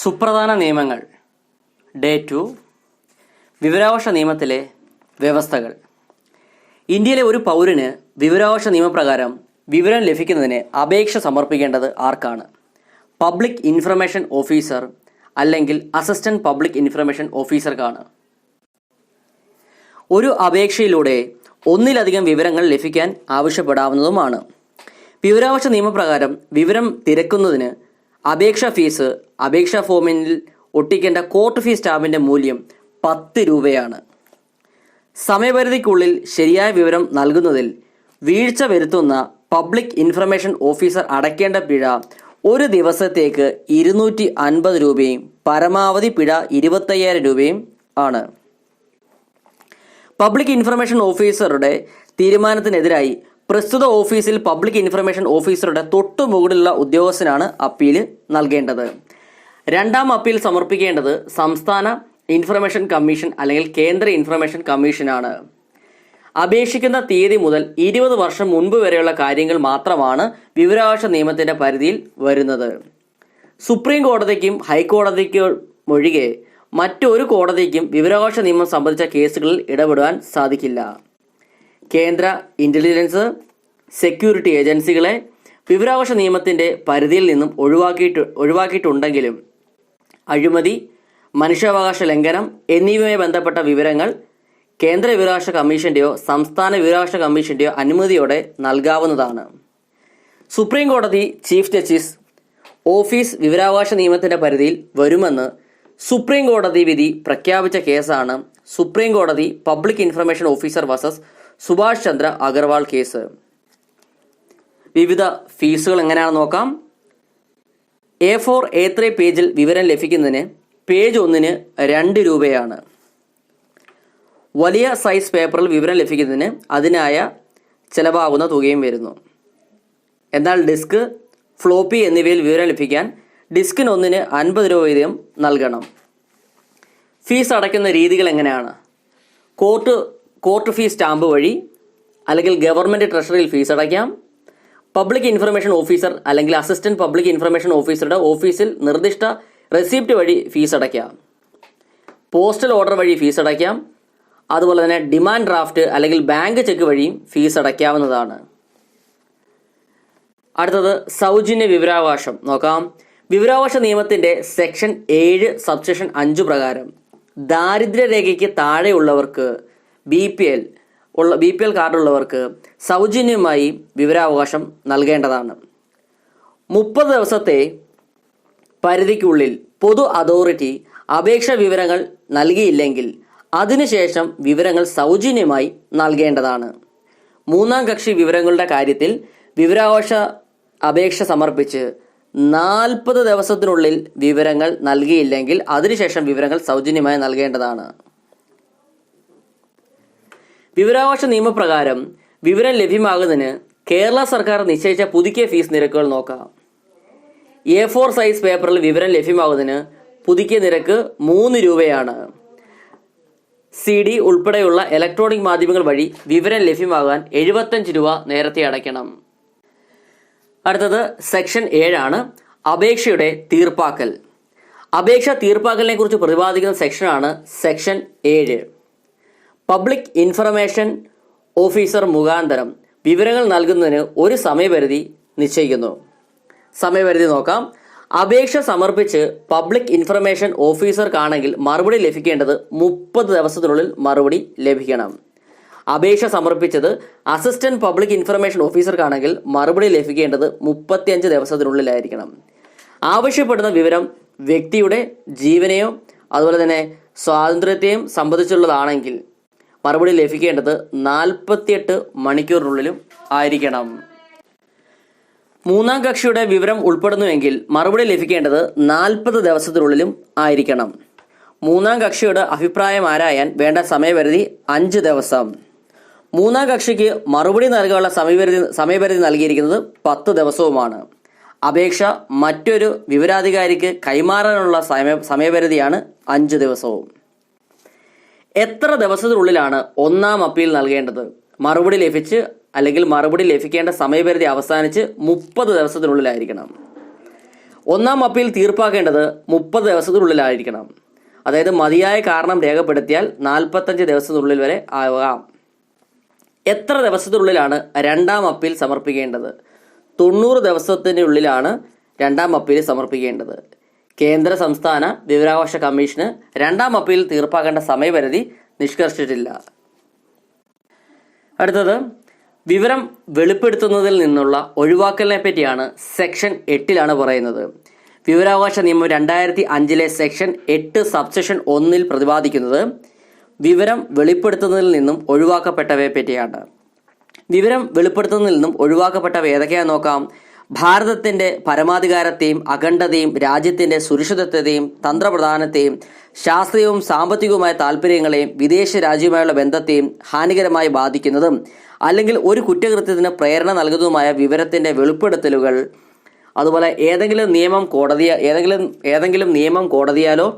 സുപ്രധാന നിയമങ്ങൾ. Day to വിവരാവകാശ നിയമത്തിലെ വ്യവസ്ഥകൾ. ഇന്ത്യയിലെ ഒരു പൗരന് വിവരാവകാശ നിയമപ്രകാരം വിവരം ലഭിക്കുന്നതിന് അപേക്ഷ സമർപ്പിക്കേണ്ടത് ആർക്കാണ്? പബ്ലിക് ഇൻഫർമേഷൻ ഓഫീസർ അല്ലെങ്കിൽ അസിസ്റ്റന്റ് പബ്ലിക് ഇൻഫർമേഷൻ ഓഫീസർക്കാണ് ഒരു അപേക്ഷയിലൂടെ ഒന്നിലധികം വിവരങ്ങൾ ലഭിക്കാൻ ആവശ്യപ്പെടാവുന്നതുമാണ്. വിവരാവകാശ നിയമപ്രകാരം വിവരം തിരക്കുന്നതിന് അപേക്ഷാ ഫീസ് അപേക്ഷാ ഫോമിൽ ഒട്ടിക്കേണ്ട കോർട്ട് ഫീസ് സ്റ്റാമ്പിന്റെ മൂല്യം പത്ത് രൂപയാണ്. സമയപരിധിക്കുള്ളിൽ ശരിയായ വിവരം നൽകുന്നതിൽ വീഴ്ച വരുത്തുന്ന പബ്ലിക് ഇൻഫർമേഷൻ ഓഫീസർ അടയ്ക്കേണ്ട പിഴ ഒരു ദിവസത്തേക്ക് ഇരുന്നൂറ്റി അൻപത് രൂപയും പരമാവധി പിഴ ഇരുപത്തയ്യായിരം രൂപയും ആണ്. പബ്ലിക് ഇൻഫർമേഷൻ ഓഫീസറുടെ തീരുമാനത്തിനെതിരായി പ്രസ്തുത ഓഫീസിൽ പബ്ലിക് ഇൻഫർമേഷൻ ഓഫീസറുടെ തൊട്ടു മുകളിലുള്ള ഉദ്യോഗസ്ഥനാണ് അപ്പീൽ നൽകേണ്ടത്. രണ്ടാം അപ്പീൽ സമർപ്പിക്കേണ്ടത് സംസ്ഥാന ഇൻഫർമേഷൻ കമ്മീഷൻ അല്ലെങ്കിൽ കേന്ദ്ര ഇൻഫർമേഷൻ കമ്മീഷനാണ്. അപേക്ഷിക്കുന്ന തീയതി മുതൽ ഇരുപത് വർഷം മുൻപ് വരെയുള്ള കാര്യങ്ങൾ മാത്രമാണ് വിവരാവകാശ നിയമത്തിന്റെ പരിധിയിൽ വരുന്നത്. സുപ്രീം കോടതിക്കും ഹൈക്കോടതിക്കും ഒഴികെ മറ്റൊരു കോടതിക്കും വിവരാവകാശ നിയമം സംബന്ധിച്ച കേസുകളിൽ ഇടപെടുവാൻ സാധിക്കില്ല. കേന്ദ്ര ഇന്റലിജൻസ് സെക്യൂരിറ്റി ഏജൻസികളെ വിവരാവകാശ നിയമത്തിന്റെ പരിധിയിൽ നിന്നും ഒഴിവാക്കിയിട്ട് ഒഴിവാക്കിയിട്ടുണ്ടെങ്കിലും അഴിമതി മനുഷ്യാവകാശ ലംഘനം എന്നിവയുമായി ബന്ധപ്പെട്ട വിവരങ്ങൾ കേന്ദ്ര വിവരാവകാശ കമ്മീഷന്റെയോ സംസ്ഥാന വിവരാവകാശ കമ്മീഷന്റെയോ അനുമതിയോടെ നൽകാവുന്നതാണ്. സുപ്രീം കോടതി ചീഫ് ജസ്റ്റിസ് ഓഫീസ് വിവരാവകാശ നിയമത്തിന്റെ പരിധിയിൽ വരുമെന്ന് സുപ്രീം കോടതി വിധി പ്രഖ്യാപിച്ച കേസാണ് സുപ്രീം കോടതി public information officer versus Subhash Chandra Agarwal case. വിവിധ ഫീസുകൾ എങ്ങനെയാണെന്ന് നോക്കാം. എ ഫോർ എ ത്രീ പേജിൽ വിവരം ലഭിക്കുന്നതിന് പേജ് ഒന്നിന് രണ്ട് രൂപയാണ്. വലിയ സൈസ് പേപ്പറിൽ വിവരം ലഭിക്കുന്നതിന് അതിനായ ചിലവാകുന്ന തുകയും വരുന്നു. എന്നാൽ ഡിസ്ക് ഫ്ലോപ്പി എന്നിവയിൽ വിവരം ലഭിക്കാൻ ഡിസ്കിന് ഒന്നിന് അൻപത് രൂപ വീതം നൽകണം. ഫീസ് അടയ്ക്കുന്ന രീതികൾ എങ്ങനെയാണ്? കോർട്ട് കോർട്ട് ഫീസ് സ്റ്റാമ്പ് വഴി അല്ലെങ്കിൽ ഗവൺമെന്റ് ട്രഷറിയിൽ ഫീസ് അടയ്ക്കാം. പബ്ലിക് ഇൻഫർമേഷൻ ഓഫീസർ അല്ലെങ്കിൽ അസിസ്റ്റന്റ് പബ്ലിക് ഇൻഫർമേഷൻ ഓഫീസറുടെ ഓഫീസിൽ നിർദ്ദിഷ്ട റെസിപ്റ്റ് വഴി ഫീസ് അടയ്ക്കാം. പോസ്റ്റൽ ഓർഡർ വഴി ഫീസ് അടയ്ക്കാം. അതുപോലെ തന്നെ ഡിമാൻഡ് ഡ്രാഫ്റ്റ് അല്ലെങ്കിൽ ബാങ്ക് ചെക്ക് വഴിയും ഫീസ് അടയ്ക്കാവുന്നതാണ്. അടുത്തത് സൗജന്യ വിവരാവകാശം. നോക്കാം. വിവരാവകാശ നിയമത്തിന്റെ സെക്ഷൻ ഏഴ് സബ്സെക്ഷൻ അഞ്ച് പ്രകാരം ദാരിദ്ര്യരേഖയ്ക്ക് താഴെയുള്ളവർക്ക് ബി പി എൽ ഉള്ള ബി പി എൽ കാർഡുള്ളവർക്ക് സൗജന്യമായി വിവരാവകാശം നൽകേണ്ടതാണ്. മുപ്പത് ദിവസത്തെ പരിധിക്കുള്ളിൽ പൊതു അതോറിറ്റി അപേക്ഷ വിവരങ്ങൾ നൽകിയില്ലെങ്കിൽ അതിനുശേഷം വിവരങ്ങൾ സൗജന്യമായി നൽകേണ്ടതാണ്. മൂന്നാം കക്ഷി വിവരങ്ങളുടെ കാര്യത്തിൽ വിവരാവകാശ അപേക്ഷ സമർപ്പിച്ച് നാൽപ്പത് ദിവസത്തിനുള്ളിൽ വിവരങ്ങൾ നൽകിയില്ലെങ്കിൽ അതിനുശേഷം വിവരങ്ങൾ സൗജന്യമായി നൽകേണ്ടതാണ്. വിവരാവകാശ നിയമപ്രകാരം വിവരം ലഭ്യമാകുന്നതിന് കേരള സർക്കാർ നിശ്ചയിച്ച പുതുക്കിയ ഫീസ് നിരക്കുകൾ നോക്കാം. എ ഫോർ സൈസ് പേപ്പറിൽ വിവരം ലഭ്യമാകുന്നതിന് പുതുക്കിയ നിരക്ക് മൂന്ന് രൂപയാണ്. സി ഡി ഉൾപ്പെടെയുള്ള ഇലക്ട്രോണിക് മാധ്യമങ്ങൾ വഴി വിവരം ലഭ്യമാകാൻ എഴുപത്തഞ്ച് രൂപ നേരത്തെ അടയ്ക്കണം. അടുത്തത് സെക്ഷൻ ഏഴാണ് അപേക്ഷയുടെ തീർപ്പാക്കൽ. അപേക്ഷ തീർപ്പാക്കലിനെ കുറിച്ച് പ്രതിപാദിക്കുന്ന സെക്ഷനാണ് സെക്ഷൻ ഏഴ്. പബ്ലിക് ഇൻഫർമേഷൻ ഓഫീസർ മുഖാന്തരം വിവരങ്ങൾ നൽകുന്നതിന് ഒരു സമയപരിധി നിശ്ചയിക്കുന്നു. സമയപരിധി നോക്കാം. അപേക്ഷ സമർപ്പിച്ച് പബ്ലിക് ഇൻഫർമേഷൻ ഓഫീസർക്കാണെങ്കിൽ മറുപടി ലഭിക്കേണ്ടത് മുപ്പത് ദിവസത്തിനുള്ളിൽ മറുപടി ലഭിക്കണം. അപേക്ഷ സമർപ്പിച്ചത് അസിസ്റ്റന്റ് പബ്ലിക് ഇൻഫർമേഷൻ ഓഫീസർക്കാണെങ്കിൽ മറുപടി ലഭിക്കേണ്ടത് മുപ്പത്തിയഞ്ച് ദിവസത്തിനുള്ളിലായിരിക്കണം. ആവശ്യപ്പെടുന്ന വിവരം വ്യക്തിയുടെ ജീവനെയോ അതുപോലെ തന്നെ സ്വാതന്ത്ര്യത്തെയും സംബന്ധിച്ചുള്ളതാണെങ്കിൽ മറുപടി ലഭിക്കേണ്ടത് നാൽപ്പത്തിയെട്ട് മണിക്കൂറിനുള്ളിലും ആയിരിക്കണം. മൂന്നാം കക്ഷിയുടെ വിവരം ഉൾപ്പെടുന്നുവെങ്കിൽ മറുപടി ലഭിക്കേണ്ടത് നാൽപ്പത് ദിവസത്തിനുള്ളിലും ആയിരിക്കണം. മൂന്നാം കക്ഷിയുടെ അഭിപ്രായം ആരായാൻ വേണ്ട സമയപരിധി അഞ്ച് ദിവസം. മൂന്നാം കക്ഷിക്ക് മറുപടി നൽകാനുള്ള സമയപരിധി സമയപരിധി നൽകിയിരിക്കുന്നത് പത്ത് ദിവസവുമാണ്. അപേക്ഷ മറ്റൊരു വിവരാധികാരിക്ക് കൈമാറാനുള്ള സമയ സമയപരിധിയാണ് അഞ്ച് ദിവസവും. എത്ര ദിവസത്തിനുള്ളിലാണ് ഒന്നാം അപ്പീൽ നൽകേണ്ടത്? മറുപടി ലഭിച്ച് അല്ലെങ്കിൽ മറുപടി ലഭിക്കേണ്ട സമയപരിധി അവസാനിച്ച് മുപ്പത് ദിവസത്തിനുള്ളിലായിരിക്കണം. ഒന്നാം അപ്പീൽ തീർപ്പാക്കേണ്ടത് മുപ്പത് ദിവസത്തിനുള്ളിലായിരിക്കണം. അതായത് മതിയായ കാരണം രേഖപ്പെടുത്തിയാൽ നാൽപ്പത്തഞ്ച് ദിവസത്തിനുള്ളിൽ വരെ ആകാം. എത്ര ദിവസത്തിനുള്ളിലാണ് രണ്ടാം അപ്പീൽ സമർപ്പിക്കേണ്ടത്? തൊണ്ണൂറ് ദിവസത്തിനുള്ളിലാണ് രണ്ടാം അപ്പീൽ സമർപ്പിക്കേണ്ടത്. കേന്ദ്ര സംസ്ഥാന വിവരാവകാശ കമ്മീഷന് രണ്ടാം അപ്പീൽ തീർപ്പാക്കേണ്ട സമയപരിധി നിഷ്കർഷിച്ചിട്ടില്ല. അടുത്തത് വിവരം വെളിപ്പെടുത്തുന്നതിൽ നിന്നുള്ള ഒഴിവാക്കലിനെ പറ്റിയാണ് സെക്ഷൻ എട്ടിലാണ് പറയുന്നത്. വിവരാവകാശ നിയമം രണ്ടായിരത്തി അഞ്ചിലെ സെക്ഷൻ എട്ട് സബ്സെക്ഷൻ ഒന്നിൽ പ്രതിപാദിക്കുന്നത് വിവരം വെളിപ്പെടുത്തുന്നതിൽ നിന്നും ഒഴിവാക്കപ്പെട്ടവയെ പറ്റിയാണ്. വിവരം വെളിപ്പെടുത്തുന്നതിൽ നിന്നും ഒഴിവാക്കപ്പെട്ടവ ഏതൊക്കെയാണെന്ന് നോക്കാം. ഭാരതത്തിന്റെ പരമാധികാരത്തെയും അഖണ്ഡതയും രാജ്യത്തിന്റെ സുരക്ഷിതത്വത്തെയും തന്ത്രപ്രധാനത്തെയും ശാസ്ത്രീയവും സാമ്പത്തികവുമായ താല്പര്യങ്ങളെയും വിദേശ രാജ്യവുമായുള്ള ബന്ധത്തെയും ഹാനികരമായി ബാധിക്കുന്നതും അല്ലെങ്കിൽ ഒരു കുറ്റകൃത്യത്തിന് പ്രേരണ നൽകുന്നതുമായ വിവരത്തിന്റെ വെളിപ്പെടുത്തലുകൾ. അതുപോലെ ഏതെങ്കിലും നിയമം കോടതിയ ഏതെങ്കിലും ഏതെങ്കിലും നിയമം കോടതിയാലോ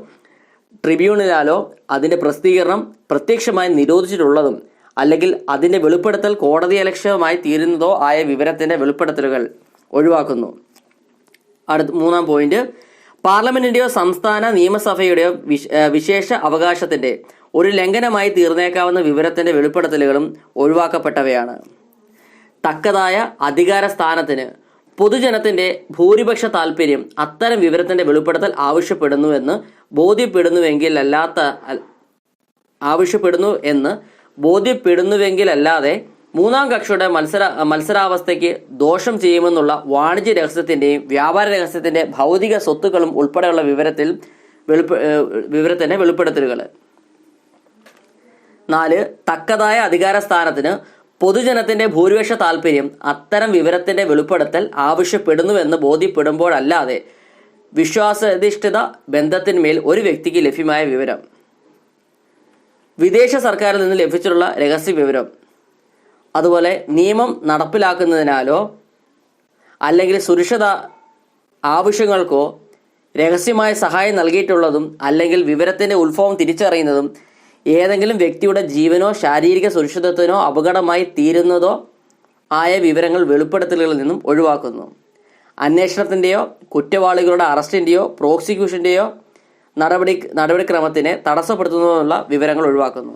ട്രിബ്യൂണലാലോ അതിന്റെ പ്രസിദ്ധീകരണം പ്രത്യക്ഷമായി നിരോധിച്ചിട്ടുള്ളതും അല്ലെങ്കിൽ അതിന്റെ വെളിപ്പെടുത്തൽ കോടതി കോടതിയലക്ഷ്യമായി തീരുന്നതോ ആയ വിവരത്തിന്റെ വെളിപ്പെടുത്തലുകൾ. ഒഴിവാക്കുന്നു. അടുത്ത മൂന്നാം പോയിന്റ് പാർലമെന്റിന്റെയോ സംസ്ഥാന നിയമസഭയുടെയോ വിശ- വിശേഷ അവകാശത്തിന്റെ ഒരു ലംഘനമായി തീർന്നേക്കാവുന്ന വിവരത്തിന്റെ വെളിപ്പെടുത്തലുകളും ഒഴിവാക്കപ്പെട്ടവയാണ്. തക്കതായ അധികാര സ്ഥാനത്തിന് പൊതുജനത്തിന്റെ ഭൂരിപക്ഷ താല്പര്യം അത്തരം വിവരത്തിന്റെ വെളിപ്പെടുത്തൽ ആവശ്യപ്പെടുന്നു എന്ന് ബോധ്യപ്പെടുന്നുവെങ്കിൽ അല്ലാത്ത ആവശ്യപ്പെടുന്നു എന്ന് ബോധ്യപ്പെടുന്നുവെങ്കിലല്ലാതെ മൂന്നാം കക്ഷിയുടെ മത്സര മത്സരാവസ്ഥയ്ക്ക് ദോഷം ചെയ്യുമെന്നുള്ള വാണിജ്യ രഹസ്യത്തിന്റെയും വ്യാപാര രഹസ്യത്തിന്റെ ഭൗതിക സ്വത്തുക്കളും ഉൾപ്പെടെയുള്ള വിവരത്തിൽ വെളിപ്പ വിവരത്തിന്റെ വെളിപ്പെടുത്തലുകൾ നാല് തക്കതായ അധികാര സ്ഥാനത്തിന് പൊതുജനത്തിന്റെ ഭൂരിപക്ഷ താല്പര്യം അത്തരം വിവരത്തിന്റെ വെളിപ്പെടുത്തൽ ആവശ്യപ്പെടുന്നുവെന്ന് ബോധ്യപ്പെടുമ്പോഴല്ലാതെ വിശ്വാസാധിഷ്ഠിത ബന്ധത്തിന്മേൽ ഒരു വ്യക്തിക്ക് ലഭ്യമായ വിവരം. വിദേശ സർക്കാരിൽ നിന്ന് ലഭിച്ചിട്ടുള്ള രഹസ്യ വിവരം. അതുപോലെ നിയമം നടപ്പിലാക്കുന്നതിനാലോ അല്ലെങ്കിൽ സുരക്ഷിത ആവശ്യങ്ങൾക്കോ രഹസ്യമായ സഹായം നൽകിയിട്ടുള്ളതും അല്ലെങ്കിൽ വിവരത്തിന്റെ ഉത്ഭവം തിരിച്ചറിയുന്നതും ഏതെങ്കിലും വ്യക്തിയുടെ ജീവനോ ശാരീരിക സുരക്ഷിതത്വനോ അപകടമായി തീരുന്നതോ ആയ വിവരങ്ങൾ വെളിപ്പെടുത്തലുകളിൽ നിന്നും ഒഴിവാക്കുന്നു. അന്വേഷണത്തിന്റെയോ കുറ്റവാളികളുടെ അറസ്റ്റിന്റെയോ പ്രോസിക്യൂഷന്റെയോ നടപടി നടപടിക്രമത്തിനെ തടസ്സപ്പെടുത്തുന്നതിനുള്ള വിവരങ്ങൾ ഒഴിവാക്കുന്നു.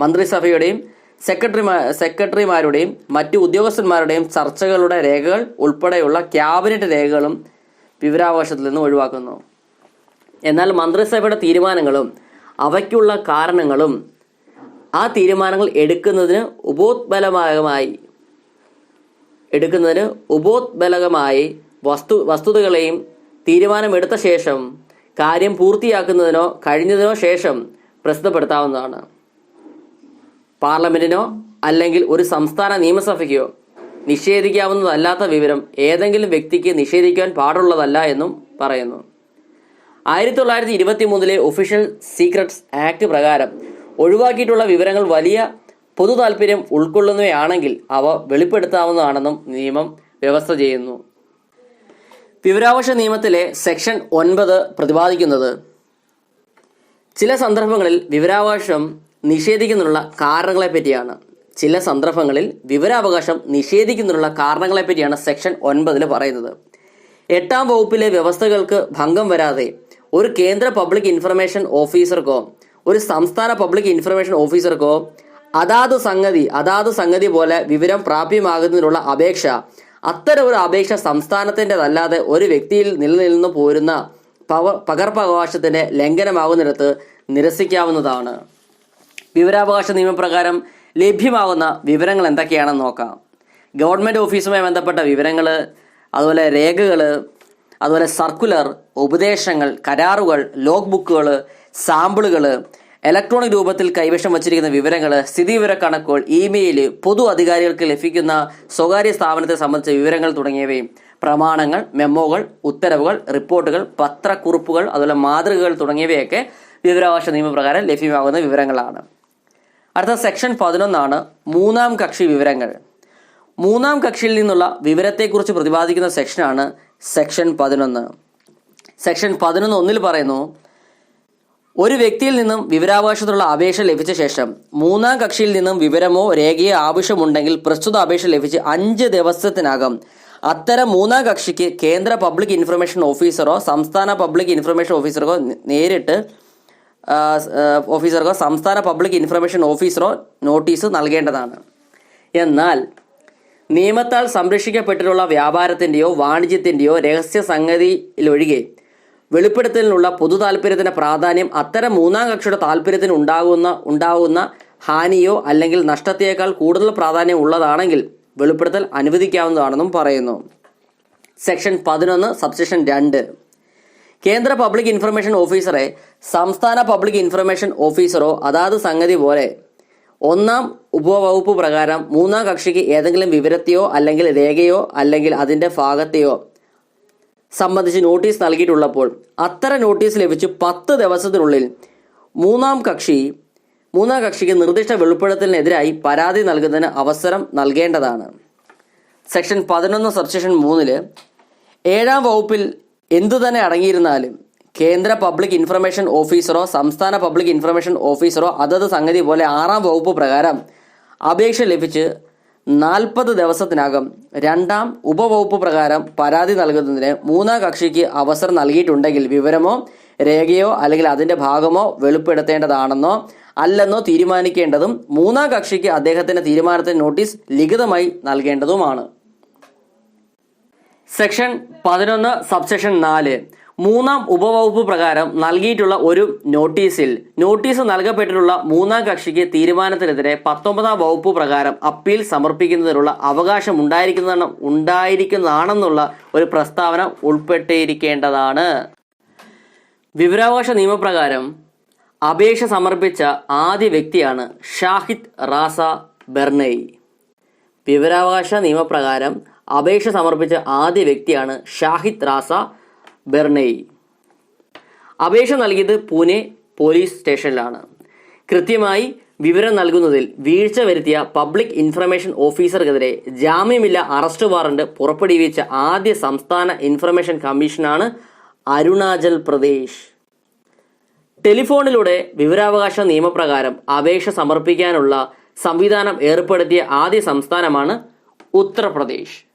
മന്ത്രിസഭയുടെയും സെക്രട്ടറിമാ സെക്രട്ടറിമാരുടെയും മറ്റു ഉദ്യോഗസ്ഥന്മാരുടെയും ചർച്ചകളുടെ രേഖകൾ ഉൾപ്പെടെയുള്ള ക്യാബിനറ്റ് രേഖകളും വിവരാവകാശത്തിൽ നിന്ന് ഒഴിവാക്കുന്നു. എന്നാൽ മന്ത്രിസഭയുടെ തീരുമാനങ്ങളും അവയ്ക്കുള്ള കാരണങ്ങളും ആ തീരുമാനങ്ങൾ എടുക്കുന്നതിന് ഉപോത്ബലമായി എടുക്കുന്നതിന് ഉപോത്ബലകമായി വസ്തു വസ്തുതകളെയും തീരുമാനമെടുത്ത ശേഷം കാര്യം പൂർത്തിയാക്കുന്നതിനോ കഴിഞ്ഞതിനോ ശേഷം പ്രസിദ്ധപ്പെടുത്താവുന്നതാണ്. പാർലമെന്റിനോ അല്ലെങ്കിൽ ഒരു സംസ്ഥാന നിയമസഭയ്ക്കോ നിഷേധിക്കാവുന്നതല്ലാത്ത വിവരം ഏതെങ്കിലും വ്യക്തിക്ക് നിഷേധിക്കാൻ പാടുള്ളതല്ല എന്നും പറയുന്നു. ആയിരത്തി തൊള്ളായിരത്തി ഇരുപത്തി മൂന്നിലെ ഒഫീഷ്യൽ സീക്രട്സ് ആക്ട് പ്രകാരം ഒഴിവാക്കിയിട്ടുള്ള വിവരങ്ങൾ വലിയ പൊതു താല്പര്യം ഉൾക്കൊള്ളുന്നവയാണെങ്കിൽ അവ വെളിപ്പെടുത്താവുന്നതാണെന്നും നിയമം വ്യവസ്ഥ ചെയ്യുന്നു. വിവരാവകാശ നിയമത്തിലെ സെക്ഷൻ ഒൻപത് പ്രതിപാദിക്കുന്നത് ചില സന്ദർഭങ്ങളിൽ വിവരാവകാശം നിഷേധിക്കുന്നതിനുള്ള കാരണങ്ങളെ പറ്റിയാണ് ചില സന്ദർഭങ്ങളിൽ വിവരാവകാശം നിഷേധിക്കുന്നതിനുള്ള കാരണങ്ങളെ പറ്റിയാണ് സെക്ഷൻ ഒൻപതിൽ പറയുന്നത്. എട്ടാം വകുപ്പിലെ വ്യവസ്ഥകൾക്ക് ഭംഗം വരാതെ ഒരു കേന്ദ്ര പബ്ലിക് ഇൻഫർമേഷൻ ഓഫീസർക്കോ ഒരു സംസ്ഥാന പബ്ലിക് ഇൻഫർമേഷൻ ഓഫീസർക്കോ അതാത് സംഗതി അതാത് സംഗതി പോലെ വിവരം പ്രാപ്യമാകുന്നതിനുള്ള അപേക്ഷ അത്തരം ഒരു അപേക്ഷ സംസ്ഥാനത്തിന്റെതല്ലാതെ ഒരു വ്യക്തിയിൽ നിലനിന്ന് പോരുന്ന പവ പകർപ്പവകാശത്തിന്റെ ലംഘനമാകുന്നിടത്ത് നിരസിക്കാവുന്നതാണ്. വിവരാവകാശ നിയമപ്രകാരം ലഭ്യമാകുന്ന വിവരങ്ങൾ എന്തൊക്കെയാണെന്ന് നോക്കാം. ഗവൺമെന്റ് ഓഫീസുമായി ബന്ധപ്പെട്ട വിവരങ്ങൾ അതുപോലെ രേഖകൾ അതുപോലെ സർക്കുലർ ഉപദേശങ്ങൾ കരാറുകൾ ലോഗ് ബുക്കുകൾ സാമ്പിളുകൾ ഇലക്ട്രോണിക് രൂപത്തിൽ കൈവശം വച്ചിരിക്കുന്ന വിവരങ്ങൾ സ്ഥിതിവിവര കണക്കുകൾ ഇമെയിൽ പൊതു അധികാരികൾക്ക് ലഭിക്കുന്ന സ്വകാര്യ സ്ഥാപനത്തെ സംബന്ധിച്ച വിവരങ്ങൾ തുടങ്ങിയവയും പ്രമാണങ്ങൾ മെമ്മോകൾ ഉത്തരവുകൾ റിപ്പോർട്ടുകൾ പത്രക്കുറിപ്പുകൾ അതുപോലെ മാതൃകകൾ തുടങ്ങിയവയൊക്കെ വിവരാവകാശ നിയമപ്രകാരം ലഭ്യമാകുന്ന വിവരങ്ങളാണ്. അടുത്ത സെക്ഷൻ പതിനൊന്നാണ് മൂന്നാം കക്ഷി വിവരങ്ങൾ. മൂന്നാം കക്ഷിയിൽ നിന്നുള്ള വിവരത്തെക്കുറിച്ച് പ്രതിപാദിക്കുന്ന സെക്ഷനാണ് സെക്ഷൻ പതിനൊന്ന്. സെക്ഷൻ പതിനൊന്ന് ഒന്നിൽ പറയുന്നു ഒരു വ്യക്തിയിൽ നിന്നും വിവരാവകാശത്തിനുള്ള അപേക്ഷ ലഭിച്ച ശേഷം മൂന്നാം കക്ഷിയിൽ നിന്നും വിവരമോ രേഖയോ ആവശ്യമുണ്ടെങ്കിൽ പ്രസ്തുത അപേക്ഷ ലഭിച്ച് അഞ്ച് ദിവസത്തിനകം അത്തരം മൂന്നാം കക്ഷിക്ക് കേന്ദ്ര പബ്ലിക് ഇൻഫർമേഷൻ ഓഫീസറോ സംസ്ഥാന പബ്ലിക് ഇൻഫർമേഷൻ ഓഫീസറോ നേരിട്ട് ഓഫീസർക്കോ സംസ്ഥാന പബ്ലിക് ഇൻഫർമേഷൻ ഓഫീസറോ നോട്ടീസ് നൽകേണ്ടതാണ്. എന്നാൽ നിയമത്താൽ സംരക്ഷിക്കപ്പെട്ടിട്ടുള്ള വ്യാപാരത്തിന്റെയോ വാണിജ്യത്തിന്റെയോ രഹസ്യ സംഗതിയിലൊഴികെ വെളിപ്പെടുത്തലിനുള്ള പൊതു താല്പര്യത്തിന്റെ പ്രാധാന്യം അത്തരം മൂന്നാം കക്ഷിയുടെ താല്പര്യത്തിന് ഉണ്ടാകുന്ന ഉണ്ടാകുന്ന ഹാനിയോ അല്ലെങ്കിൽ നഷ്ടത്തേക്കാൾ കൂടുതൽ പ്രാധാന്യം ഉള്ളതാണെങ്കിൽ വെളിപ്പെടുത്തൽ അനുവദിക്കാവുന്നതാണെന്നും പറയുന്നു. സെക്ഷൻ പതിനൊന്ന് സബ്സെക്ഷൻ രണ്ട്. കേന്ദ്ര പബ്ലിക് ഇൻഫർമേഷൻ ഓഫീസറെ സംസ്ഥാന പബ്ലിക് ഇൻഫർമേഷൻ ഓഫീസറോ അതാത് സംഗതി പോലെ ഒന്നാം ഉപവകുപ്പ് പ്രകാരം മൂന്നാം കക്ഷിക്ക് ഏതെങ്കിലും വിവരത്തെയോ അല്ലെങ്കിൽ രേഖയോ അല്ലെങ്കിൽ അതിന്റെ ഭാഗത്തെയോ സംബന്ധിച്ച് നോട്ടീസ് നൽകിയിട്ടുള്ളപ്പോൾ അത്തരം നോട്ടീസ് ലഭിച്ച് പത്ത് ദിവസത്തിനുള്ളിൽ മൂന്നാം കക്ഷി മൂന്നാം കക്ഷിക്ക് നിർദ്ദിഷ്ട വെളിപ്പെടുത്തലിനെതിരായി പരാതി നൽകുന്നതിന് അവസരം നൽകേണ്ടതാണ്. സെക്ഷൻ പതിനൊന്ന് സബ്സെക്ഷൻ മൂന്നിൽ ഏഴാം വകുപ്പിൽ എന്തു തന്നെ അടങ്ങിയിരുന്നാലും കേന്ദ്ര പബ്ലിക് ഇൻഫർമേഷൻ ഓഫീസറോ സംസ്ഥാന പബ്ലിക് ഇൻഫർമേഷൻ ഓഫീസറോ അതത് സംഗതി പോലെ ആറാം വകുപ്പ് പ്രകാരം അപേക്ഷ ലഭിച്ച് നാൽപ്പത് ദിവസത്തിനകം രണ്ടാം ഉപവകുപ്പ് പ്രകാരം പരാതി നൽകുന്നതിന് മൂന്നാം കക്ഷിക്ക് അവസരം നൽകിയിട്ടുണ്ടെങ്കിൽ വിവരമോ രേഖയോ അല്ലെങ്കിൽ അതിന്റെ ഭാഗമോ വെളിപ്പെടുത്തേണ്ടതാണെന്നോ അല്ലെന്നോ തീരുമാനിക്കേണ്ടതും മൂന്നാം കക്ഷിക്ക് അദ്ദേഹത്തിന്റെ തീരുമാനത്തിന് നോട്ടീസ് ലിഖിതമായി നൽകേണ്ടതുമാണ്. സെക്ഷൻ പതിനൊന്ന് സബ്സെക്ഷൻ നാല്. മൂന്നാം ഉപവകുപ്പ് പ്രകാരം നൽകിയിട്ടുള്ള ഒരു നോട്ടീസിൽ നോട്ടീസ് നൽകപ്പെട്ടിട്ടുള്ള മൂന്നാം കക്ഷിക്ക് തീരുമാനത്തിനെതിരെ പത്തൊമ്പതാം വകുപ്പ് പ്രകാരം അപ്പീൽ സമർപ്പിക്കുന്നതിനുള്ള അവകാശം ഉണ്ടായിരിക്കുന്നതാണ് ഉണ്ടായിരിക്കുന്നതാണെന്നുള്ള ഒരു പ്രസ്താവന ഉൾപ്പെട്ടിരിക്കേണ്ടതാണ്. വിവരാവകാശ നിയമപ്രകാരം അപേക്ഷ സമർപ്പിച്ച ആദ്യ വ്യക്തിയാണ് ഷാഹിദ് റാസ ബെർണയി വിവരാവകാശ നിയമപ്രകാരം അപേക്ഷ സമർപ്പിച്ച ആദ്യ വ്യക്തിയാണ് ഷാഹിദ് റാസ ബെർണയി. അപേക്ഷ നൽകിയത് പൂനെ പോലീസ് സ്റ്റേഷനിലാണ്. കൃത്യമായി വിവരം നൽകുന്നതിൽ വീഴ്ച വരുത്തിയ പബ്ലിക് ഇൻഫർമേഷൻ ഓഫീസർക്കെതിരെ ജാമ്യമില്ല അറസ്റ്റ് വാറണ്ട് പുറപ്പെടുവിച്ച ആദ്യ സംസ്ഥാന ഇൻഫർമേഷൻ കമ്മീഷനാണ് അരുണാചൽ പ്രദേശ്. ടെലിഫോണിലൂടെ വിവരാവകാശ നിയമപ്രകാരം അപേക്ഷ സമർപ്പിക്കാനുള്ള സംവിധാനം ഏർപ്പെടുത്തിയ ആദ്യ സംസ്ഥാനമാണ് ഉത്തർപ്രദേശ്.